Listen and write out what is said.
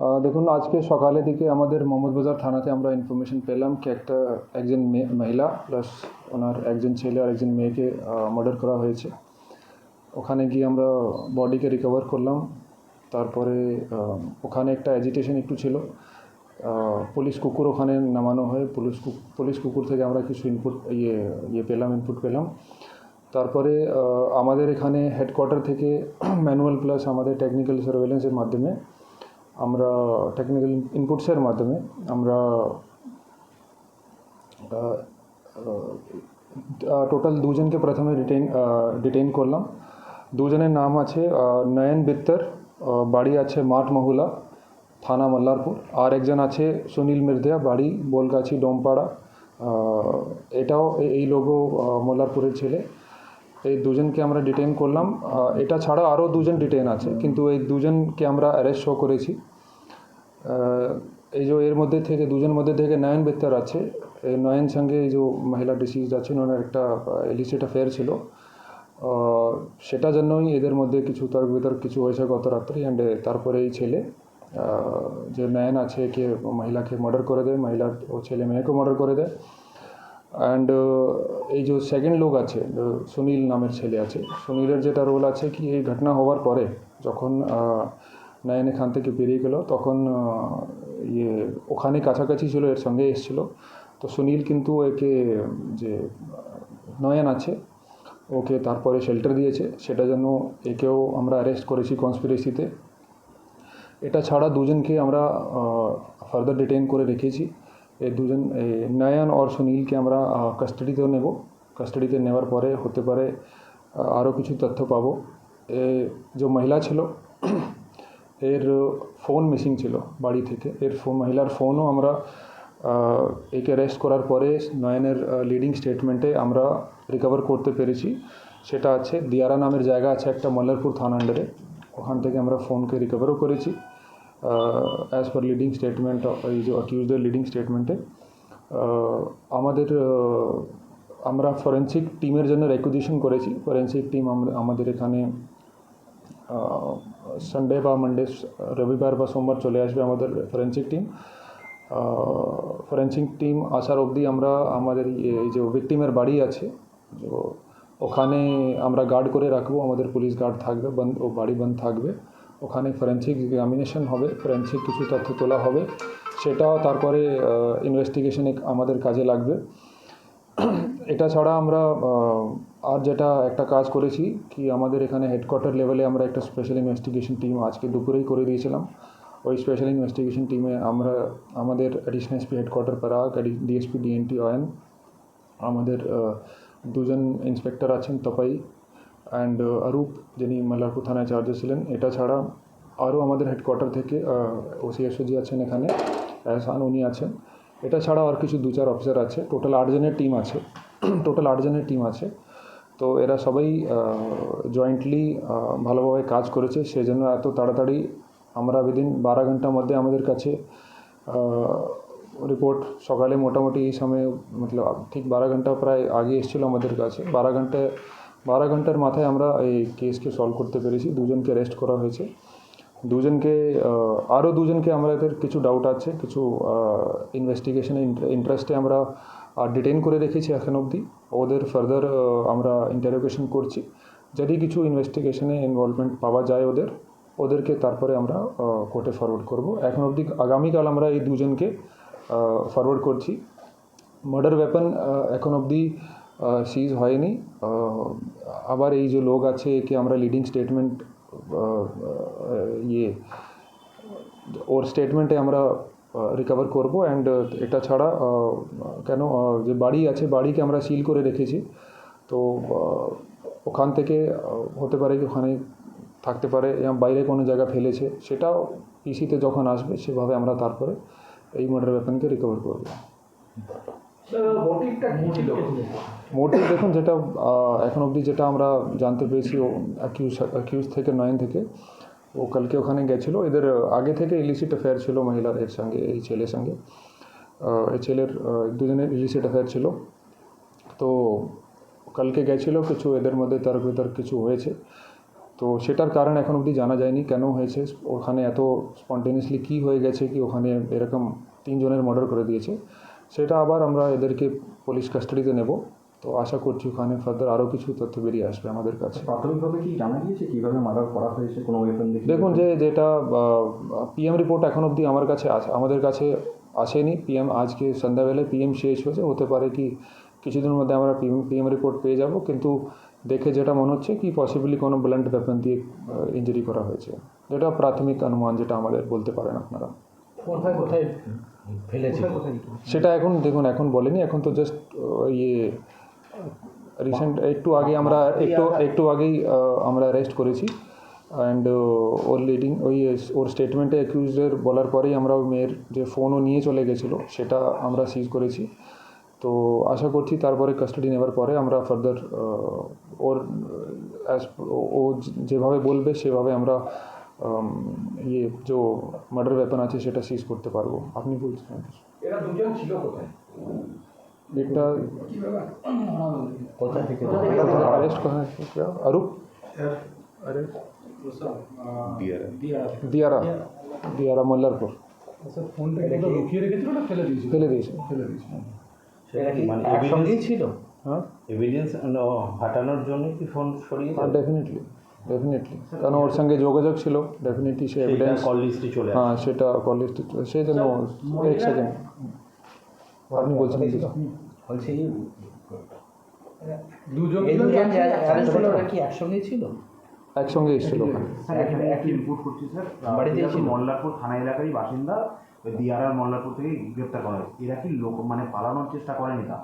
দেখুন, আজকে সকালের দিকে আমাদের মোহাম্মদবাজার থানাতে আমরা ইনফরমেশন পেলাম কি একটা একজন মেয়ে মহিলা প্লাস ওনার একজন ছেলে আর একজন মেয়েকে মার্ডার করা হয়েছে। ওখানে গিয়ে আমরা বডিকে রিকভার করলাম। তারপরে ওখানে একটা অ্যাজিটেশন একটু ছিল। পুলিশ কুকুর ওখানে নামানো হয়। পুলিশ পুলিশ কুকুর থেকে আমরা কিছু ইনপুট ইয়ে ইয়ে পেলাম ইনপুট পেলাম। তারপরে আমাদের এখানে হেডকোয়ার্টার থেকে ম্যানুয়াল প্লাস আমাদের টেকনিক্যাল সার্ভেলেন্সের মাধ্যমে আমরা টেকনিক্যাল ইনপুটসের মাধ্যমে আমরা টোটাল দুজনকে প্রথমে ডিটেইন ডিটেইন করলাম। দুজনের নাম আছে নয়ন বিত্তর বাড়ি আছে মাঠ মহুলা, থানা মল্লারপুর। আর একজন আছে সুনীল মির্দিয়া বাড়ি বোলগাছি, ডোমপাড়া। এটাও এই লোগো মল্লারপুরের ছেলে। এই দুজনকে আমরা ডিটেইন করলাম। এটা ছাড়া আরও দুজন ডিটেইন আছে। কিন্তু এই দুজনকে আমরা অ্যারেস্ট শো করেছি। এই যে এর মধ্যে থেকে দুজন মধ্যে থেকে নয়ন বেত্তার আছে। এই নয়ন সঙ্গে এই যে মহিলা ডিসিজ আছেন, ওনার একটা এলিসিট অ্যাফেয়ার ছিল। সেটা জন্যই এদের মধ্যে কিছু তর্ক বিতর্ক কিছু হয়েছে গত রাত্রি অ্যান্ড তারপরে এই ছেলে যে নয়ন আছে, কে মহিলাকে মার্ডার করে দেয় মহিলার ও ছেলে মেয়েকে মার্ডার করে দেয়। অ্যান্ড এই যে সেকেন্ড লোক আছে সুনীল নামের ছেলে আছে। সুনীলের যেটা রোল আছে কি, এই ঘটনা হওয়ার পরে, যখন নয়ন এখান থেকে বেরিয়ে গেল। তখন ইয়ে ওখানে কাছাকাছি ছিল, এর সঙ্গে এসেছিল। তো সুনীল কিন্তু একে, যে, নয়ন আছে, ওকে তারপরে শেল্টার দিয়েছে। সেটা জন্য একেও আমরা অ্যারেস্ট করেছি কনস্পিরেসিতে এটা ছাড়া দুজনকে আমরা ফার্দার ডিটেইন করে রেখেছি। এই দুজন নয়ন আর সুনীলকে আমরা কাস্টাডিতেও নেব। কাস্টাডিতে নেওয়ার পরে হতে পারে আরও কিছু তথ্য পাবো। এ, যে মহিলা ছিল এর ফোন মিসিং ছিল বাড়ি থেকে। এর মহিলার ফোনও আমরা একে অ্যারেস্ট করার পরে নয়নের লিডিং স্টেটমেন্টে আমরা রিকভার করতে পেরেছি। সেটা আছে, দিয়ারা নামের জায়গা আছে একটা মল্লারপুর থানা আন্ডারে ওখান থেকে আমরা ফোনকে রিকভারও করেছি। অ্যাজ পার লিডিং স্টেটমেন্ট এই যে অ্যাকিউজদের লিডিং স্টেটমেন্টে আমাদের আমরা ফরেন্সিক টিমের জন্য রেকুজিশন করেছি। ফরেন্সিক টিম আমাদের এখানে সানডে বা মানডে রবিবার বা সোমবার চলে আসবে আমাদের ফরেন্সিক টিম ফরেন্সিক টিম আসার অবধি আমরা আমাদের এই যে ভিকটিমের বাড়ি আছে ওখানে আমরা গার্ড করে রাখব, আমাদের পুলিশ গার্ড থাকবে বন্ধ ও বাড়ি বন্ধ থাকবে। ওখানে ফরেন্সিক এক্সামিনেশন হবে ফরেন্সিক কিছু তথ্য তোলা হবে, সেটাও তারপরে ইনভেস্টিগেশনে আমাদের কাজে লাগবে। এটা ছাড়া আমরা আর যেটা একটা কাজ করেছি কি আমাদের এখানে হেডকোয়ার্টার লেভেলে আমরা একটা স্পেশাল ইনভেস্টিগেশন টিম আজকে দুপুরেই করে দিয়েছিলাম। ওই স্পেশাল ইনভেস্টিগেশন টিমে আমরা, আমাদের অ্যাডিশনাল এসপি হেডকোয়ার্টার পারাক ডিএসপি ডিএনটি অয়েন আমাদের দুজন ইন্সপেক্টর আছেন তপাই অ্যান্ড অরূপ যিনি মাল্লারপুর থানায় চার্জে ছিলেন। এটা ছাড়া আরও আমাদের হেডকোয়ার্টার থেকে ওসিএসওজি আছেন এখানে এহসান উনি আছেন। এটা ছাড়া আর কিছু দু চার অফিসার আছে টোটাল আটজনের টিম আছে। টোটাল আটজনের টিম আছে। তো এরা সবাই জয়েন্টলি ভালোভাবে কাজ করেছে। সেজন্য এত তাড়াতাড়ি আমরা উইদিন বারো ঘণ্টার মধ্যে আমাদের কাছে রিপোর্ট সকালে মোটামুটি এই সময়ে, মতলব ঠিক বারো ঘণ্টা প্রায় আগে এসেছিল আমাদের কাছে। বারো ঘন্টায় বারো ঘণ্টার মাথায় আমরা এই কেসকে সলভ করতে পেরেছি। দুজনকে অ্যারেস্ট করা হয়েছে। দুজনকে আরও দুজনকে আমাদের কিছু ডাউট আছে, কিছু ইনভেস্টিগেশনে ইন্টারেস্টে আমরা ডিটেন করে রেখেছি এখন অবধি। ওদের ফার্দার আমরা ইন্টারোগেশন করছি। যদি কিছু ইনভেস্টিগেশনে ইনভলভমেন্ট পাওয়া যায় ওদের, ওদেরকে তারপরে আমরা কোর্টে ফরওয়ার্ড করব। এখন অবধি আগামীকাল আমরা এই দুজনকে ফরওয়ার্ড করছি। মার্ডার ওয়েপন এখন অবধি সিজ হয়নি। আবার এই যে লোক আছে, একে আমরা লিডিং স্টেটমেন্ট ইয়ে ওর স্টেটমেন্টে আমরা রিকভার করব অ্যান্ড এটা ছাড়া কেন যে বাড়ি আছে, বাড়িকে আমরা সিল করে রেখেছি। তো ওখান থেকে হতে পারে কি ওখানে থাকতে পারে বাইরে কোনো জায়গা ফেলেছে, সেটাও পিসিতে যখন আসবে, সেভাবে আমরা তারপরে এই মার্ডার ওয়েপনকে রিকভার করব। মোটিভ দেখুন, যেটা এখন অবধি যেটা আমরা জানতে পেরেছি অ্যাকিউজ অ্যাকিউজ থেকে নয়ন থেকে, ও কালকে ওখানে গেছিল। এদের আগে থেকে ইলিসিট অ্যাফেয়ার ছিল মহিলার এর সঙ্গে, এই ছেলের সঙ্গে। এই ছেলের দুজনের ইলিসিট অ্যাফেয়ার ছিল। তো কালকে গেছিল, কিছু এদের মধ্যে তর্ক বিতর্ক কিছু হয়েছে। তো সেটার কারণ এখন অবধি জানা যায়নি, কেন হয়েছে, ওখানে এত স্পন্টেনিয়াসলি কী হয়ে গেছে, কি ওখানে এরকম তিনজনের মার্ডার করে দিয়েছে। সেটা আবার আমরা এদেরকে পুলিশ কাস্টাডিতে নেব। তো আশা করছি ওখানে ফার্দার আরও কিছু তথ্য বেরিয়ে আসবে আমাদের কাছে। প্রাথমিকভাবে কি জানা গিয়েছে কীভাবে মার্ডার করা হয়েছে কোনো ওয়েপন দেখে? দেখুন যে যেটা পিএম রিপোর্ট এখন অবধি আমার কাছে আছে আমাদের কাছে আসেনি। পিএম আজকে সন্ধ্যাবেলায় পিএম শেষ হয়েছে। হতে পারে কি কিছুদিনের মধ্যে আমরা পিএম পিএম রিপোর্ট পেয়ে যাব। কিন্তু দেখে যেটা মনে হচ্ছে কি পসিবলি কোনো ব্লান্ট ওয়েপন দিয়ে ইঞ্জুরি করা হয়েছে। যেটা প্রাথমিক অনুমান যেটা আমাদের বলতে পারেন আপনারা। কোথায় কোথায়? ফেলেছে। সেটা এখন দেখুন এখন বলেনি এখন তো জাস্ট ইয়ে রিসেন্ট একটু আগে আমরা একটু একটু আগেই আমরা অ্যারেস্ট করেছি। অ্যান্ড ওর লিডিং ওই ওর স্টেটমেন্টে অ্যাকিউজের বলার পরেই আমরা ওই মেয়ের যে ফোনও নিয়ে চলে গেছিল সেটা আমরা সিজ করেছি। তো আশা করছি তারপরে কাস্টাডি নেওয়ার পরে আমরা ফার্দার ওর অ্যাজ ও যেভাবে বলবে সেভাবে আমরা আম, ইয়ে যে মার্ডার ওয়েপন আছে সেটা সিজ করতে পারবো আপনি বলছেন এরা দুজন ছিল কোথায় এটা কোথা থেকে अरेस्ट कहाँ है क्या अरूप अरे दियारा दियारा मल्लारपुर ফেলে দিয়েছে এরা কি মানে একসঙ্গেই ছিল হ্যাঁ এভিডেন্স হাঁটানোর জন্য কি ফোন সরিয়ে হ্যাঁ ডেফিনেটলি ডেফিনেটলি কারণ ওর সঙ্গে যোগাযোগ ছিল। ডেফিনেটলি সে এভিডেন্স কল লিস্টে চলে হ্যাঁ সেটা কলেজ সেই জন্য এক সেকেন্ড আপনি বলছেন কি? বলছি দুজন কি একসঙ্গেই ছিল? একসঙ্গে এসেছিল ওখানে। স্যার রিপোর্ট করছি স্যার। বাড়িতেই দিয়ারপুর মল্লারপুর থানা এলাকারই বাসিন্দা ওই দিয়ারার মল্লারপুর থেকে গ্রেপ্তার করা হয়েছে। এরা কি লোক মানে পালানোর চেষ্টা করেনি তা